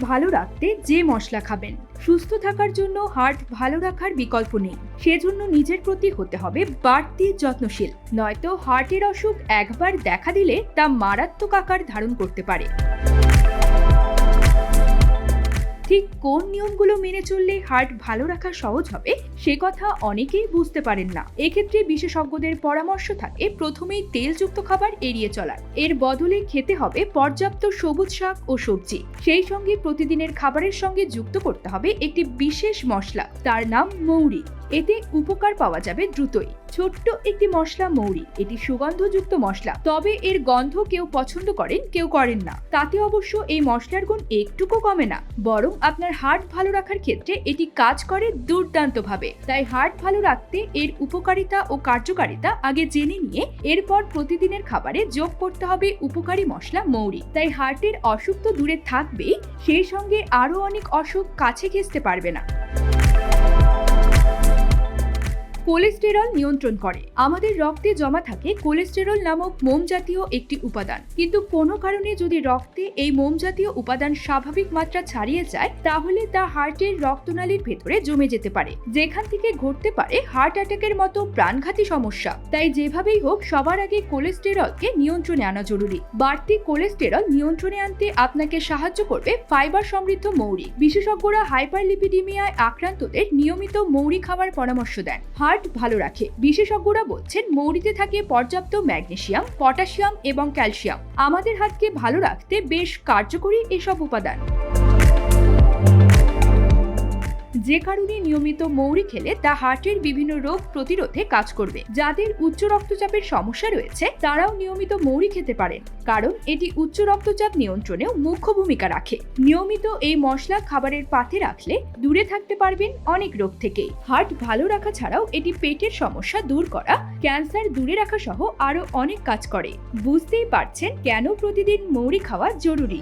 ভালো রাখতে যে মশলা খাবেন। সুস্থ থাকার জন্য হার্ট ভালো রাখার বিকল্প নেই। সেজন্য নিজের প্রতি হতে হবে বাড়তি যত্নশীল। নয়তো হার্টের অসুখ একবার দেখা দিলে তা মারাত্মক আকার ধারণ করতে পারে। ঠিক কোন নিয়মগুলো মেনে চললে হার্ট ভালো রাখা সহজ হবে সে কথা অনেকেই বুঝতে পারেন না। এক্ষেত্রে বিশেষজ্ঞদের পরামর্শ থাকে, প্রথমেই তেলযুক্ত খাবার এড়িয়ে চলার। এর বদলে খেতে হবে পর্যাপ্ত সবুজ শাক ও সবজি। সেই সঙ্গে প্রতিদিনের খাবারের সঙ্গে যুক্ত করতে হবে একটি বিশেষ মশলা, তার নাম মৌরি। এতে উপকার পাওয়া যাবে দ্রুতই। ছোট্ট একটি মশলা মৌরি, এটি সুগন্ধযুক্ত মশলা, তবে এর গন্ধ কেউ পছন্দ করেন, কেউ করেন না। তাতে অবশ্য এই মশলার গুণ একটুকু কমে না, বরং আপনার হার্ট ভালো রাখার ক্ষেত্রে এটি কাজ করে দুর্দান্তভাবে। তাই হার্ট ভালো রাখতে এর উপকারিতা ও কার্যকারিতা আগে জেনে নিয়ে এরপর প্রতিদিনের খাবারে যোগ করতে হবে উপকারী মশলা মৌরি। তাই হার্টের অসুখ তো দূরে থাকবেই, সেই সঙ্গে আরও অনেক অসুখ কাছে ঘেঁচতে পারবে না। কোলেস্টেরল নিয়ন্ত্রণ করে। আমাদের রক্তে জমা থাকে কোলেস্টেরল নামক মোম জাতীয় একটি উপাদান। কিন্তু কোনো কারণে যদি রক্তে এই মোম জাতীয় উপাদান স্বাভাবিক মাত্রা ছাড়িয়ে যায়, তাহলে তা হার্টের রক্তনালীর ভেতরে জমে যেতে পারে, যেখান থেকে ঘটতে পারে হার্ট অ্যাটাকের মতো প্রাণঘাতী সমস্যা। তাই যেভাবেই হোক, সবার আগে কোলেস্টেরলকে নিয়ন্ত্রণে আনা জরুরি। বাড়তি কোলেস্টেরল নিয়ন্ত্রণে আনতে আপনাকে সাহায্য করবে ফাইবার সমৃদ্ধ মৌরি। বিশেষজ্ঞরা হাইপারলিপিডিমিয়ায় আক্রান্তদের নিয়মিত মৌরি খাওয়ার পরামর্শ দেন। হার্ট ভালো রাখে। বিশেষজ্ঞরা বলছেন, মৌরিতে থাকে পর্যাপ্ত ম্যাগনেশিয়াম পটাশিয়াম এবং ক্যালসিয়াম। আমাদের হাতকে ভালো রাখতে বেশ কার্যকরী এসব উপাদান। যে কারণে নিয়মিত মৌরি খেলে তা হার্টের বিভিন্ন রোগ প্রতিরোধে কাজ করবে। যাদের উচ্চ রক্তচাপের সমস্যা রয়েছে, তারাও নিয়মিত মৌরি খেতে পারেন। কারণ এটি উচ্চ রক্তচাপ নিয়ন্ত্রণেও মুখ্য ভূমিকা রাখে। নিয়মিত এই মশলা খাবারের পাতে রাখলে দূরে থাকতে পারবেন অনেক রোগ থেকে হার্ট ভালো রাখা ছাড়াও এটি পেটের সমস্যা দূর করা, ক্যান্সার দূরে রাখা সহ আরও অনেক কাজ করে। বুঝতেই পারছেন কেন প্রতিদিন মৌরি খাওয়া জরুরি।